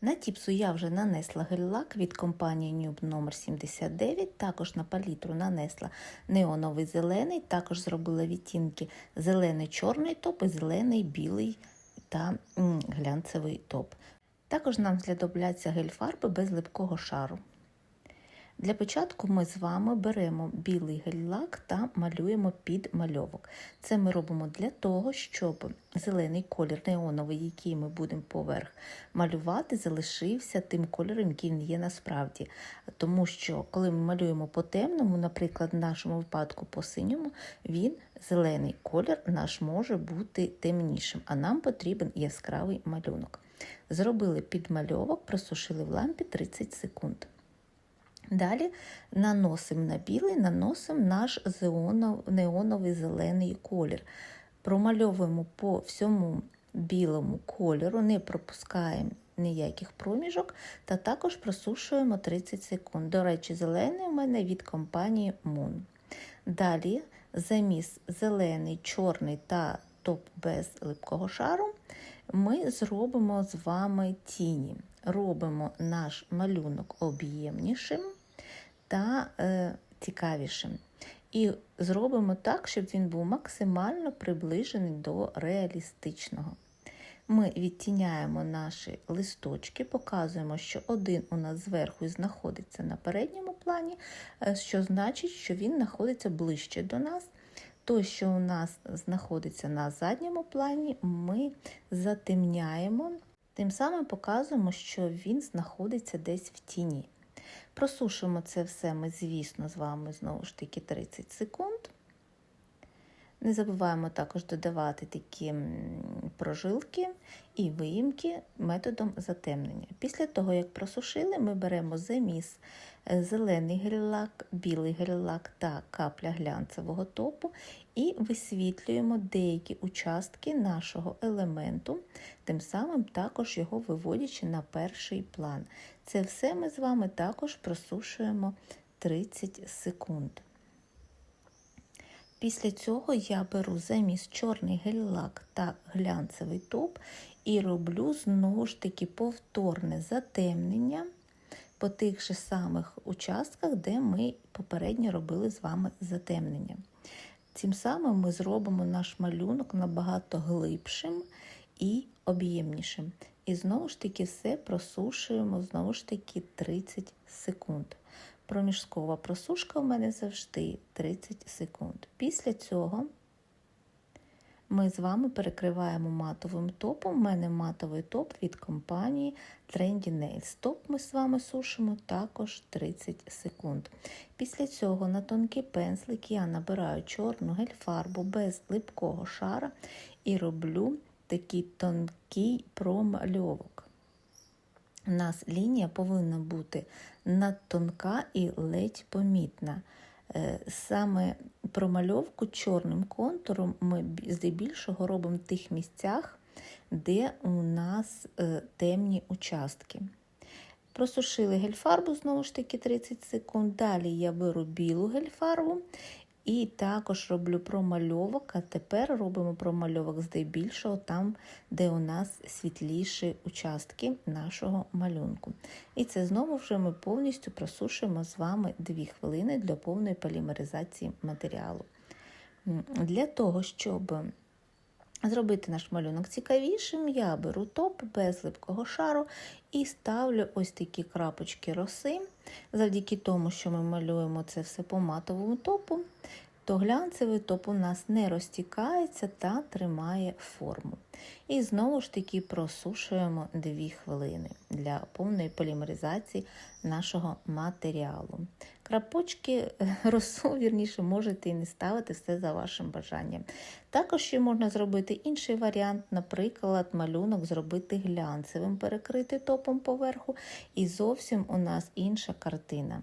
На тіпсу я вже нанесла гель-лак від компанії Nube номер 79 також на палітру нанесла неоновий зелений, також зробила відтінки зелений чорний топ і зелений білий та глянцевий топ. Також нам знадобляться гель-фарби без липкого шару. Для початку ми з вами беремо білий гель-лак та малюємо під мальовок. Це ми робимо для того, щоб зелений колір неоновий, який ми будемо поверх малювати, залишився тим кольором, який він є насправді. Тому що, коли ми малюємо по темному, наприклад, в нашому випадку по синьому, він зелений колір наш може бути темнішим, а нам потрібен яскравий малюнок. Зробили підмальовок, просушили в лампі 30 секунд. Далі наносимо на білий, наносимо наш неоновий зелений колір. Промальовуємо по всьому білому кольору, не пропускаємо ніяких проміжок, та також просушуємо 30 секунд. До речі, зелений у мене від компанії Moon. Далі замість зелений, чорний та топ без липкого шару ми зробимо з вами тіні. Робимо наш малюнок об'ємнішим та е, цікавішим. І зробимо так, щоб він був максимально приближений до реалістичного. Ми відтіняємо наші листочки, показуємо, що один у нас зверху знаходиться на передньому плані, що значить, що він знаходиться ближче до нас. Той, що у нас знаходиться на задньому плані, ми затемняємо, тим самим показуємо, що він знаходиться десь в тіні. Просушимо це все ми, звісно, з вами знову ж таки 30 секунд. Не забуваємо також додавати такі прожилки і виїмки методом затемнення. Після того, як просушили, ми беремо заміс зелений гель-лак, білий гель-лак та капля глянцевого топу і висвітлюємо деякі участки нашого елементу, тим самим також його виводячи на перший план. Це все ми з вами також просушуємо 30 секунд. Після цього я беру замість чорний гель-лак та глянцевий топ і роблю знову ж таки повторне затемнення по тих же самих участках, де ми попередньо робили з вами затемнення. Цим самим ми зробимо наш малюнок набагато глибшим і об'ємнішим. І знову ж таки все просушуємо знову ж таки 30 секунд. Проміжкова просушка у мене завжди 30 секунд. Після цього ми з вами перекриваємо матовим топом. У мене матовий топ від компанії Trendy Nails. Топ ми з вами сушимо також 30 секунд. Після цього на тонкий пензлик я набираю чорну гель-фарбу без липкого шара і роблю такий тонкий промальовок. У нас лінія повинна бути надтонка і ледь помітна. Саме промальовку чорним контуром ми здебільшого робимо в тих місцях, де у нас темні участки. Просушили гельфарбу, знову ж таки, 30 секунд. Далі я беру білу гельфарбу і також роблю промальовок, а тепер робимо промальовок здебільшого там, де у нас світліші участки нашого малюнку. І це знову вже ми повністю просушуємо з вами 2 хвилини для повної полімеризації матеріалу. Для того, щоб Зробити наш малюнок цікавішим, я беру топ без липкого шару і ставлю ось такі крапочки роси. Завдяки тому, що ми малюємо це все по матовому топу, то глянцевий топ у нас не розтікається та тримає форму. І знову ж таки просушуємо 2 хвилини для повної полімеризації нашого матеріалу. Крапочки росу, вірніше, можете і не ставити все за вашим бажанням. Також ще можна зробити інший варіант, наприклад, малюнок зробити глянцевим, перекрити топом поверху, і зовсім у нас інша картина.